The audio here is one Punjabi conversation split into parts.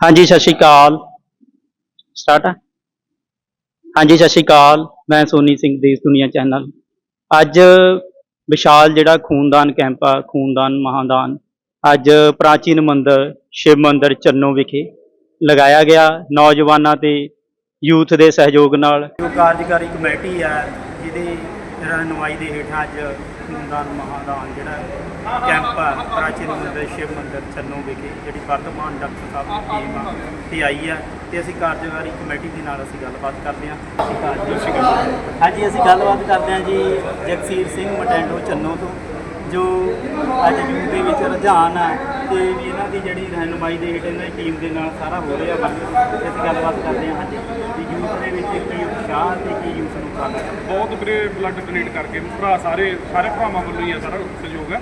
ਹਾਂਜੀ, ਸਤਿ ਸ਼੍ਰੀ ਅਕਾਲ। ਸਟਾਰਟ ਆ? ਹਾਂਜੀ, ਸਤਿ ਸ਼੍ਰੀ ਅਕਾਲ। ਮੈਂ ਸੋਨੀ ਸਿੰਘ ਦੇਸ਼ ਦੁਨੀਆ ਚੈਨਲ। ਅੱਜ ਵਿਸ਼ਾਲ ਜਿਹੜਾ ਖੂਨਦਾਨ ਕੈਂਪ ਆ, ਖੂਨਦਾਨ ਮਹਾਦਾਨ, ਅੱਜ ਪ੍ਰਾਚੀਨ ਮੰਦਿਰ, ਸ਼ਿਵ ਮੰਦਿਰ ਚੰਨੋ ਵਿਖੇ ਲਗਾਇਆ ਗਿਆ। ਨੌਜਵਾਨਾਂ ਤੇ ਯੂਥ ਦੇ ਸਹਿਯੋਗ ਨਾਲ। ਜੋ ਕਾਰਜਕਾਰੀ ਕਮੇਟੀ ਆ, ਜਿਹਦੇ ਰਹਿਨੁਮਾਈ ਦੇ ਹੇਠਾਂ ਅੱਜ ਖੂਨਦਾਨ ਮਹਾਦਾਨ ਜਿਹੜਾ ਕੈਂਪ ਆ ਪ੍ਰਾਚੀਨ ਮੰਦਿਰ ਸ਼ਿਵ ਮੰਦਿਰ ਚੰਨੋ ਵਿਖੇ ਜਿਹੜੀ ਵਰਤਮਾਨ ਡਾਕਟਰ ਸਾਹਿਬ ਦੀ ਟੀਮ ਆ ਤੇ ਆਈ ਆ ਤੇ ਅਸੀਂ ਕਾਰਜਕਾਰੀ ਕਮੇਟੀ ਦੇ ਨਾਲ ਅਸੀਂ ਗੱਲਬਾਤ ਕਰਦੇ ਹਾਂ। ਹਾਂਜੀ ਅਸੀਂ ਗੱਲਬਾਤ ਕਰਦੇ ਹਾਂ ਜੀ ਜਗਸੀਰ ਸਿੰਘ ਮਟੈਂਡੋ ਚੰਨੋ ਤੋਂ ਜੋ ਅੱਜ ਯੂਥ ਦੇ ਵਿੱਚ ਰੁਝਾਨ ਆ ਤੇ ਵੀ ਇਹਨਾਂ ਦੀ ਜਿਹੜੀ ਰਹਿਨੁਮਾਈ ਦੇ ਹੇਠ ਇਹਨਾਂ ਦੀ ਟੀਮ ਦੇ ਨਾਲ ਸਾਰਾ ਹੋ ਰਿਹਾ ਵਾ। ਅਸੀਂ ਗੱਲਬਾਤ ਕਰਦੇ ਹਾਂ ਹਾਂਜੀ ਯੂਥ ਦੇ ਵਿੱਚ ਕੀ ਉਤਸ਼ਾਹ ਤੇ ਬਹੁਤ ਵੀਰੇ ਬਲੱਡ ਡੋਨੇਟ ਕਰਕੇ ਭਰਾ ਸਾਰੇ ਸਾਰੇ ਭਰਾਵਾਂ ਵੱਲੋਂ ਹੀ ਆ ਸਾਰਾ ਸਹਿਯੋਗ ਹੈ।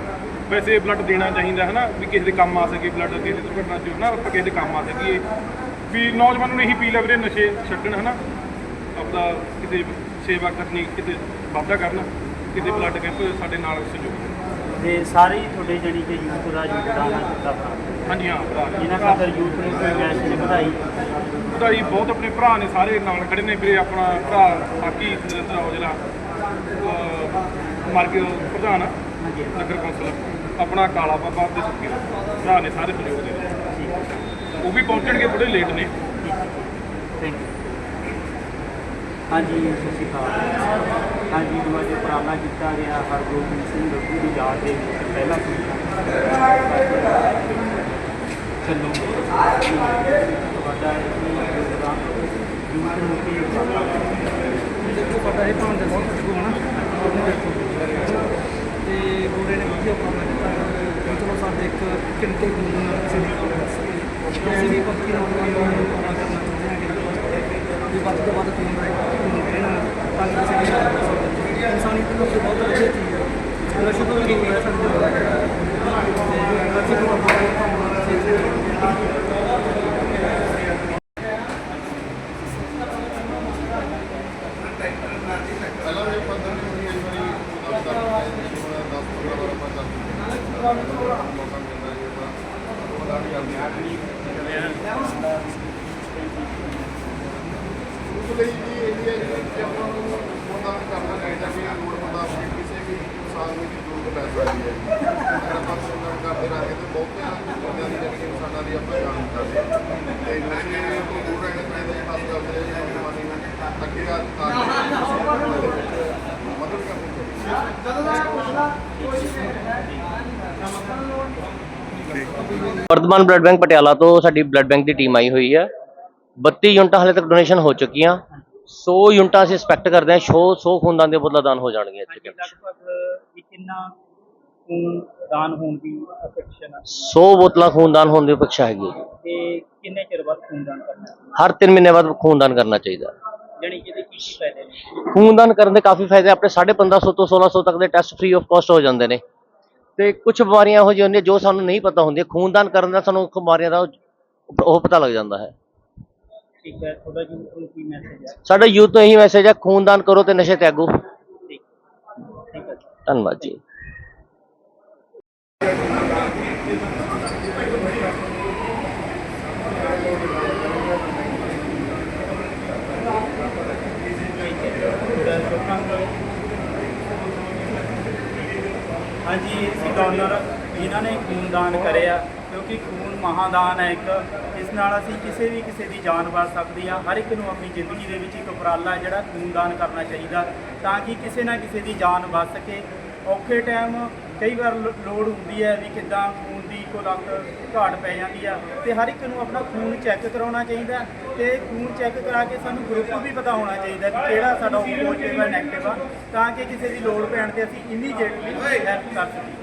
ਵੈਸੇ ਬਲੱਡ ਦੇਣਾ ਚਾਹੀਦਾ ਹੈ ਨਾ, ਵੀ ਕਿਸੇ ਦੇ ਕੰਮ ਆ ਸਕੇ ਬਲੱਡ ਕਿਸੇ ਦੇ ਦੁਰਘਟਨਾ ਚ ਨਾ ਆਪਾਂ ਕਿਸੇ ਦੇ ਕੰਮ ਆ ਸਕੀਏ। ਵੀ ਨੌਜਵਾਨਾਂ ਨੂੰ ਇਹੀ ਅਪੀਲ ਹੈ ਵੀਰੇ, ਨਸ਼ੇ ਛੱਡਣ, ਹੈ ਨਾ। ਆਪਦਾ ਕਿਤੇ ਸੇਵਾ ਕਰਨੀ, ਕਿਤੇ ਵਾਧਾ ਕਰਨ, ਕਿਤੇ ਬਲੱਡ ਕੈਂਪ ਸਾਡੇ ਨਾਲ ਸਹਿਯੋਗ ਦੇਣ। ਤੇ ਸਾਰੇ ਹੀ ਤੁਹਾਡੇ ਜਿਹੜੀ ਕਿ ਯੂਥ ਦਾ ਯੋਗਦਾਨ ਆ ਦਿੱਤਾ ਹਾਂਜੀ ਹਾਂ ਭਰਾ। ਨੇ। ਇਹਨਾਂ ਖਾਤਰ ਯੂਥ ਨੂੰ ਕੰਗਰੈਸ ਨੇ ਵਧਾਈ? ਵਧਾਈ ਬਹੁਤ ਆਪਣੇ ਭਰਾ ਨੇ ਸਾਰੇ ਨਾਲ ਖੜੇ ਨੇ ਵੀਰੇ ਆਪਣਾ ਭਰਾ ਬਾਕੀ ਨਰਿੰਦਰ ਔਜਲਾ ਮਾਰਕੀਟ ਪ੍ਰਧਾਨ ਆ, ਹਾਂਜੀ। ਨਗਰ ਕੌਂਸਲ ਆਪਣਾ ਕਾਲਾ ਬਾਬਾ ਤੇ ਸੁੱਕੀ ਭਰਾ ਨੇ ਸਾਰੇ ਸਹਿਯੋਗ ਦੇ ਰਹੇ ਠੀਕ ਉਹ ਵੀ ਪਹੁੰਚਣਗੇ ਥੋੜੇ ਲੇਟ ਨੇ। ਥੈਂਕ ਯੂ ਹਾਂਜੀ ਸਤਿ ਸ਼੍ਰੀ ਅਕਾਲ। ਹਾਂਜੀ ਜੋ ਅੱਜ ਉਪਰਾਲਾ ਕੀਤਾ ਗਿਆ ਹਰਗੋਬਿੰਦ ਸਿੰਘ ਗੱਗੂ ਦੀ ਯਾਦ ਦੇ ਵਿੱਚ ਪਹਿਲਾ ਚਲੋ ਤੁਹਾਡਾ ਦੇਖੋ ਪਤਾ ਹੈ ਭਾਂ ਬਹੁਤ ਖੁਸ਼ਬੂ ਹੈ ਦੇਖੋ। ਤੇ ਗੋਰੇ ਨੇ ਵਧੀਆ ਕੰਮ ਕੀਤਾ। ਚਲੋ ਸਾਡੇ ਇੱਕ ਕਿੰਤੇ ਗੁਰੂ ਨਾਲ ਕਿਸੇ ਵੀ ਪੱਕੀ ਨਾਲ ਕੰਮ ਕਰਨਾ ਚਾਹੁੰਦੇ ਹਾਂ ਵੀ ਵੱਧ ਤੋਂ ਵੱਧ ਖੂਨ ਰਹਿਣਾ ਤਾਂ ਕਿ ਕਿਸੇ ਦੀ ਇਨਸਾਨੀਅਤ ਨੂੰ ਬਹੁਤ ਵਧੀਆ ਚੀਜ਼ ਹੈ। ਮੇਰਾ ਸ਼ੁਕਰ ਵੀ ਹੋਇਆ ਸਾਡੇ ਨਾਲ ਤੇ ਬੱਚੇ ਨੂੰ ਬਹੁਤ ਪਹਿਲਾਂ ਵੀ ਪਤਾ ਨਹੀਂ ਹੋਣੀ ਇਸ ਵਾਰੀ ਦਸ ਦਸ ਦਸ ਪੰਦਰਾਂ ਵਾਰ ਆਪਾਂ ਦਸ ਮੌਕਾ ਮਿਲਦਾ ਜੀ ਆਪਾਂ ਉਹਦਾ ਵੀ ਆਪਣੀ ਉਸ ਲਈ ਜੀ ਇਹ ਹੈ ਕਿ ਆਪਾਂ ਨੂੰ ਉਹਦਾ ਕਰਨਾ ਚਾਹੀਦਾ ਕਿ ਲੋੜਵੰਦ ਆਪਣੀ ਕਿਸੇ ਵੀ ਇਨਸਾਨ ਨੂੰ ਦੀ ਜ਼ਰੂਰਤ ਪੈ ਸਕਦੀ ਹੈ ਅਗਰ ਆਪਾਂ ਸੁਣਨ ਕਰਦੇ ਰਹਾਂਗੇ ਤੇ ਬਹੁਤਿਆਂ ਬੰਦਿਆਂ ਦੀ ਜਿਹੜੀ ਇਨਸਾਨਾਂ ਦੀ ਆਪਾਂ ਜਾਨ ਕਰਦੇ ਹਾਂ। ਤੇ ਨਸ਼ੇ ਤੋਂ ਦੂਰ ਰਹਿਣਾ ਚਾਹੀਦਾ ਖਾਸ ਕਰਕੇ ਨੌਜਵਾਨੀ ਨੂੰ ਅੱਗੇ ਆ ਤਾਂ ਕਿ ਮਦਦ ਕਰਨੀ ਚਾਹੀਦੀ ਹੈ ਵਰਧਮਾਨ ਬਲੱਡ ਬੈਂਕ ਪਟਿਆਲਾ ਤੋਂ ਸਾਡੀ ਬਲੱਡ ਬੈਂਕ ਦੀ ਟੀਮ ਆਈ ਹੋਈ ਹੈ 32 ਯੂਨਿਟਾਂ ਹਾਲੇ ਤੱਕ ਡੋਨੇਸ਼ਨ ਹੋ ਚੁੱਕੀਆਂ। 100 ਯੂਨਿਟਾਂ ਅਸੀਂ ਐਕਸਪੈਕਟ ਕਰਦੇ ਹਾਂ 100 100 ਖੂਨਦਾਨ ਦੇ ਬਦਲਾ ਦਾਨ ਹੋ ਜਾਣਗੇ ਇੱਥੇ ਲਗਭਗ ਕਿੰਨਾ ਖੂਨ ਦਾਨ ਹੋਣ ਦੀ ਹੈ 100 ਬੋਤਲਾਂ ਖੂਨਦਾਨ ਹੋਣ ਦੀ ਅਪੇਖਾ ਹੈਗੀ। ਤੇ ਕਿੰਨੇ ਚਿਰ ਬਾਅਦ ਖੂਨਦਾਨ ਕਰਨਾ? ਹਰ 3 ਮਹੀਨੇ ਬਾਅਦ ਖੂਨਦਾਨ ਕਰਨਾ ਚਾਹੀਦਾ। ਜਾਣੀ ਕਿ ਇਹਦੇ ਕੀ ਕੀ ਫਾਇਦੇ ਨੇ? ਖੂਨਦਾਨ ਕਰਨ ਦੇ ਕਾਫੀ ਫਾਇਦੇ ਆਪਣੇ 1550 ਤੋਂ 1600 ਤੱਕ ਦੇ ਟੈਸਟ ਫ੍ਰੀ ਆਫ ਕਾਸਟ ਹੋ ਜਾਂਦੇ ਨੇ। ਤੇ ਕੁਝ ਬਿਮਾਰੀਆਂ ਇਹੋ ਜਿਹੀਆਂ ਹੁੰਦੀਆਂ ਜੋ ਸਾਨੂੰ ਨਹੀਂ ਪਤਾ ਹੁੰਦੀਆਂ। ਖੂਨਦਾਨ ਕਰਨ ਦਾ ਸਾਨੂੰ ਬਿਮਾਰੀਆਂ ਦਾ ਉਹ ਪਤਾ ਲੱਗ ਜਾਂਦਾ ਹੈ। ਠੀਕ ਹੈ ਤੁਹਾਡਾ ਯੂਥ ਨੂੰ ਕੀ ਮੈਸੇਜ ਹੈ? ਸਾਡਾ ਯੂਥ ਨੂੰ ਇਹੀ ਮੈਸੇਜ ਹੈ ਖੂਨਦਾਨ ਕਰੋ ਤੇ ਨਸ਼ੇ ਤਿਆਗੋ ਠੀਕ ਠੀਕ ਹੈ। ਧੰਨਵਾਦ ਜੀ। ਹਾਂਜੀ, ਅਸੀਂ ਡੋਨਰ ਇਹਨਾਂ ਨੇ ਖੂਨਦਾਨ ਕਰਿਆ ਕਿਉਂਕਿ ਖੂਨ ਮਹਾਦਾਨ ਹੈ ਇੱਕ। ਇਸ ਨਾਲ ਅਸੀਂ ਕਿਸੇ ਵੀ ਕਿਸੇ ਦੀ ਜਾਨ ਬਚ ਸਕਦੀ ਆ। ਹਰ ਇੱਕ ਨੂੰ ਆਪਣੀ ਜ਼ਿੰਦਗੀ ਦੇ ਵਿੱਚ ਇੱਕ ਉਪਰਾਲਾ ਜਿਹੜਾ ਖੂਨਦਾਨ ਕਰਨਾ ਚਾਹੀਦਾ, ਤਾਂ ਕਿ ਕਿਸੇ ਨਾ ਕਿਸੇ ਦੀ ਜਾਨ ਬਚ ਸਕੇ। ਔਖੇ ਟਾਈਮ ਕਈ ਵਾਰ ਲੋ- ਲੋੜ ਹੁੰਦੀ ਹੈ ਵੀ ਕਿੱਦਾਂ ਖੂਨ ਦੀ ਕੋ ਲੱਤ ਘਾਟ ਪੈ ਜਾਂਦੀ ਆ ਤੇ ਹਰ ਇੱਕ ਨੂੰ ਆਪਣਾ ਖੂਨ ਚੈੱਕ ਕਰਾਉਣਾ ਚਾਹੀਦਾ ਤੇ ਖੂਨ ਚੈੱਕ ਕਰਾ ਕੇ ਸਾਨੂੰ ਗਰੁੱਪ ਵੀ ਪਤਾ ਹੋਣਾ ਚਾਹੀਦਾ ਕਿ ਕਿਹੜਾ ਸਾਡਾ ਪੋਜ਼ਿਟਿਵ ਹੈ ਨੈਗੇਟਿਵ ਆ, ਤਾਂ ਕਿ ਕਿਸੇ ਦੀ ਲੋੜ ਪੈਣ ਤੇ ਅਸੀਂ ਇਮੀਡੀਏਟਲੀ ਹੈਲਪ ਕਰ ਸਕੀਏ।